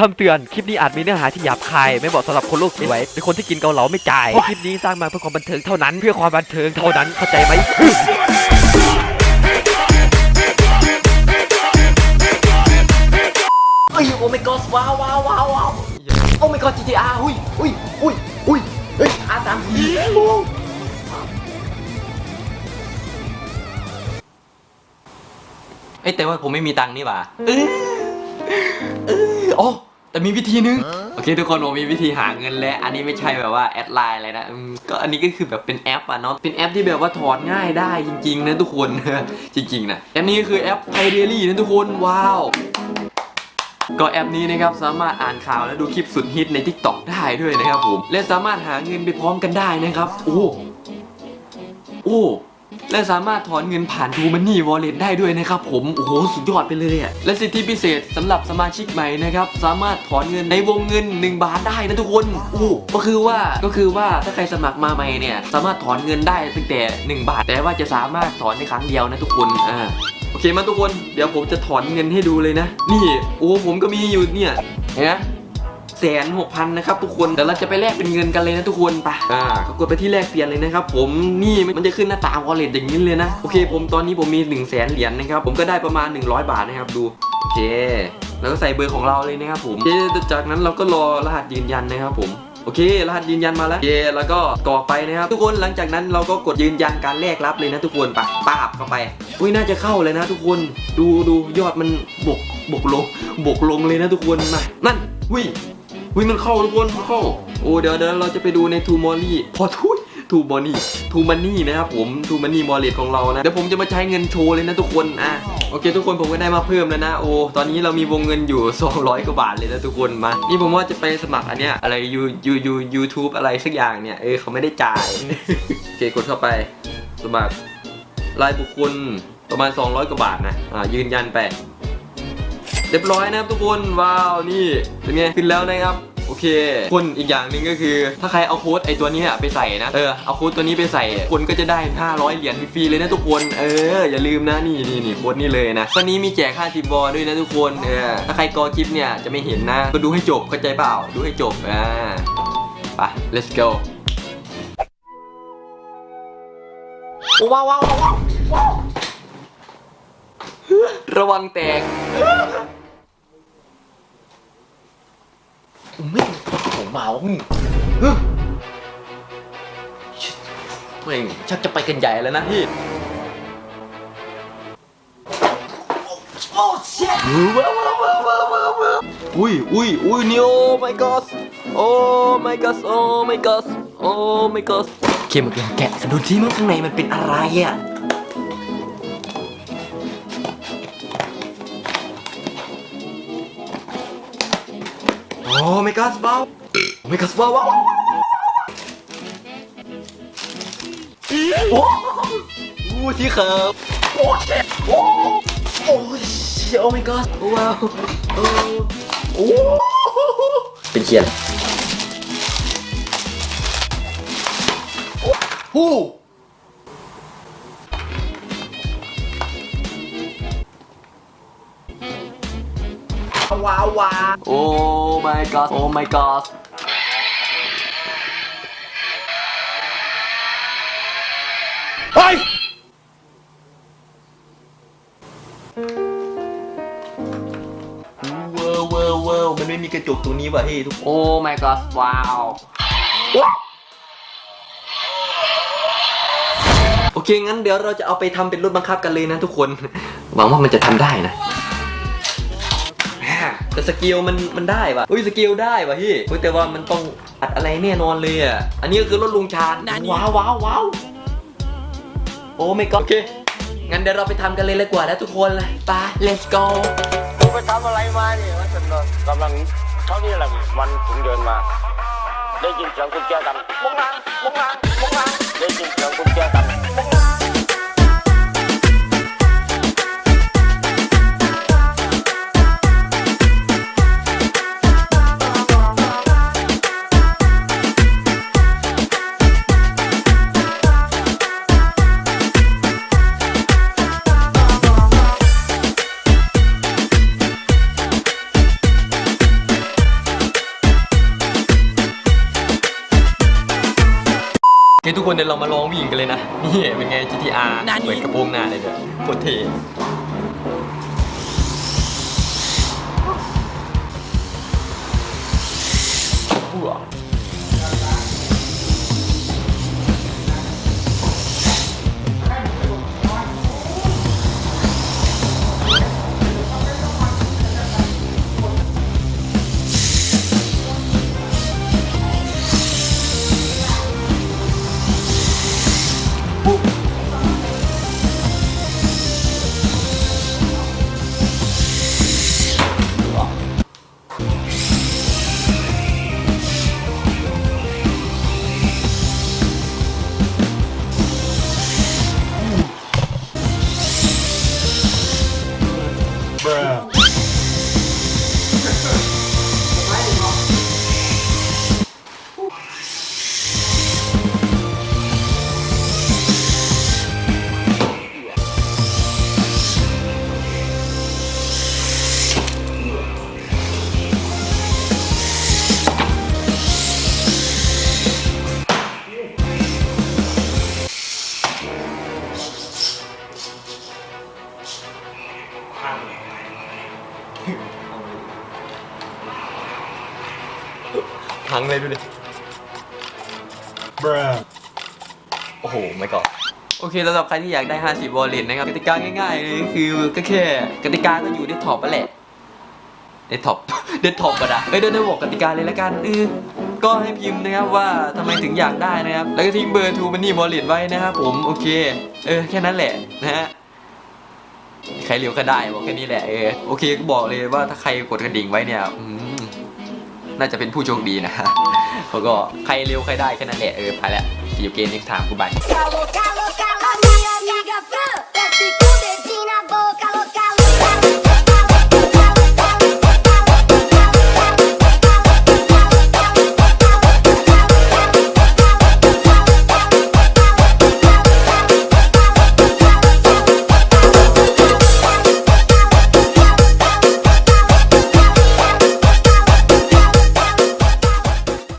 คำเตือน คลิปนี้อาจมีเนื้อหาที่หยาบคาย ไม่เหมาะสำหรับคนโลกสวย เป็นคนที่กินเกาเหลาไม่จ่ายเพราะคลิปนี้สร้างมาเพื่อความบันเทิงเท่านั้น เพื่อความบันเทิงเท่านั้น เข้าใจไหม เอ้ยโอ้ my god ว้าวว้าวว้าวว้าวโอ้ my god GTR อุ้ยอุ้ยอุ้ยอุ้ยเฮ้ย R สามสี่เอ้ยแต่ว่าผมไม่มีตังค์นี่หว่าเออเอออ๋อ แต่มีวิธีนึงโอเคทุกคนผมมีวิธีหาเงินแล้ว อันนี้ไม่ใช่แบบว่าแอดไลน์อะไรนะอืมก็อันนี้ก็คือแบบเป็นแอปอะเนาะเป็นแอปที่แบบว่าถอนง่ายได้จริงๆนะทุกคน จริงๆนะแอปนี้คือแอปไทเดลี่นะทุกคนว้าว ก็แอปนี้นะครับสามารถอ่านข่าวและดูคลิปสุดฮิตใน TikTok ได้ด้วยนะครับผม และสามารถหาเงินไปพร้อมกันได้นะครับ โอ้ โอ้ และสามารถถอนเงินผ่าน True Money Wallet ได้ด้วยนะครับผม โอ้โห สุดยอดไปเลยอะและสิทธิพิเศษสำหรับสมาชิกใหม่นะครับ สามารถถอนเงินในวงเงิน 1 บาทได้นะทุกคนโอ้ก็คือว่าก็คือว่าถ้าใครสมัครมาใหม่เนี่ย สามารถถอนเงินได้ตั้งแต่ 1 บาท แต่ว่าจะสามารถถอนในครั้งเดียวนะทุกคนอ่าโอเคมาทุกคน เดี๋ยวผมจะถอนเงินให้ดูเลยนะ นี่ โอ้ผมก็มีอยู่เนี่ย เห็นไหม แสนหกพันนะครับทุกคนเดี๋ยวเราจะไปแลกเป็นเงินกันเลยนะทุกคนไปอ่าก็กดไปที่แลกเปลี่ยนเลยนะครับผมนี่มันจะขึ้นหน้าตาวอลเล็ตอย่างนี้เลยนะโอเค ผมตอนนี้ผมมี1นึ่งแสนเหรียญนะครับผมก็ได้ประมาณ 100 บาทนะครับดูโอเคแล้วก็ใส่เบอร์ของเราเลยนะครับผมโอเคจากนั้นเราก็รอรหัสยืนยันนะครับผมโอเค รหัสยืนยันมาแล้วโอเคแล้วก็กรอกไปนะครับ ทุกคนหลังจากนั้นเราก็กดยืนยันการแลกรับเลยนะทุกคนปะป้าบเข้าไปอุ้ยน่าจะเข้าเลยนะทุกคนดูดูยอดมันบกบกลงบกลงเลยนะทุกคนมานั่นอุ้ย อุ้ยมันเข้าทุกคนมันเข้า โอ้เดี๋ยวเดี๋ยวเราจะไปดูในทูมอรี่พอทุยทูมอนี่ทูมันนี่นะครับผมทูมันนี่มอลเลตของเรานะเดี๋ยวผมจะมาใช้เงินโชว์เลยนะทุกคนอะโอเค ทุกคนผมก็ได้มาเพิ่มแล้วนะโอ้ตอนนี้เรามีวงเงินอยู่ 200กว่าบาทเลยนะทุกคนมานี่ผมว่าจะไปสมัครอันเนี้ยอะไรยูยูยูยูทูบอะไรสักอย่างเนี่ยเออเขาไม่ได้จ่ายโอเคกดเข้าไป สมัครรายบุคคลประมาณ 200กว่าบาทนะอ่ายืนยันไป เรียบร้อยนะครับทุกคนว้าวนี่เป็นไงขึ้นแล้วนะครับโอเค คนอีกอย่างหนึ่งก็คือ ถ้าใครเอาโค้ดไอตัวนี้ไปใส่นะเออเอาโค้ดตัวนี้ไปใส่คนก็จะได้ 500 เหรียญฟรีเลยนะทุกคนเอออย่าลืมนะนี่นี่นี่โค้ดนี้เลยนะตอนนี้มีแจก50บอลด้วยนะทุกคนเออถ้าใครกอคลิปเนี่ยจะไม่เห็นนะก็ดูให้จบเข้าใจเปล่าดูให้จบอ่าไป let's go ว้าวว้าวว้าวระวังแตก ไม่ ผมเมามึงเฮ้ยชิบแม่งชักจะไปกันใหญ่แล้วนะพี่ว้าวว้าวว้าวว้าวว้าวว้าวอุ้ยอุ้ยอุ้ยนี่โอ้ my god โอ้ my god โอ้ my god โอ้ my god โอเคมาแกะกันดูที่มันข้างในมันเป็นอะไรอะโอ้ my god ว้า โอ้ my god ว้าวว้าวว้าวโอ้โหที่ครับโอ้เชฟโอ้โอ้เชฟโอ้ my god ว้าวโอ้เป็นเขียนโอ้ว้าวว้าวโอ้ my god โอ้ my god เฮ้ย เวอร์เวอร์เวอร์มันไม่มีกระจกตรงนี้ว่ะเฮ้ยทุกโอ้ my god ว้าว โอเค งั้นเดี๋ยวเราจะเอาไปทำเป็นรถบังคับกันเลยนะทุกคน หวังว่ามันจะทำได้นะแต่สกิลมันมันได้ว่ะอุ้ยสกิลได้ว่ะพี่เฮ้ยแต่ว่ามันต้องอัดอะไรแน่นอนเลยอะ อันนี้ก็คือรถลุงชาญว้าวว้าวว้าว โอ้ไม่ก็โอเค งั้นเดี๋ยวเราไปทำกันเลยเลยกว่าแล้วทุกคนเลยไป let's go กูไปทำอะไรมาเนี่ยว่าฉันกำลังเท่านี้แหละมันถึงเดินมา ได้ยินเสียงกุญแจดังมงนางมงนางมงนางได้ยินเสียงกุญแจดังมงนาง คทุกคนเดี๋ยวเรามาลองวิ่งกันเลยนะ นี่เป็นไง GTR เปิดกระโปรงหน้าเลยเด้อโคตรเท่ พังเลยดูดิโอ้โห ไม่ก่อนโอเคสำหรับใครที่อยากได้ 50 วอลเล็ตนะครับกติกาง่ายๆเลยคือก็แค่กติกาก็อยู่ในท็อปนั่นแหละในท็อปเดนท็อปอะนะเอ้ยเดี๋ยวเดี๋ยวบอกกติกาเลยละกันเออก็ให้พิมพ์นะครับว่าทำไมถึงอยากได้นะครับ แล้วก็ทิ้งเบอร์ทูมันนี่วอลเล็ตไว้นะครับผมโอเค เออ แค่นั้นแหละนะฮะใครเร็วก็ได้บอกแค่นี้แหละเออโอเคก็บอกเลยว่าถ้าใครกดกระดิ่งไว้เนี่ยอืม น่าจะเป็นผู้โชคดีนะเขาก็ใครเร็วใครได้แค่นั้นแหละเออไปแล้ว see you again next time goodbye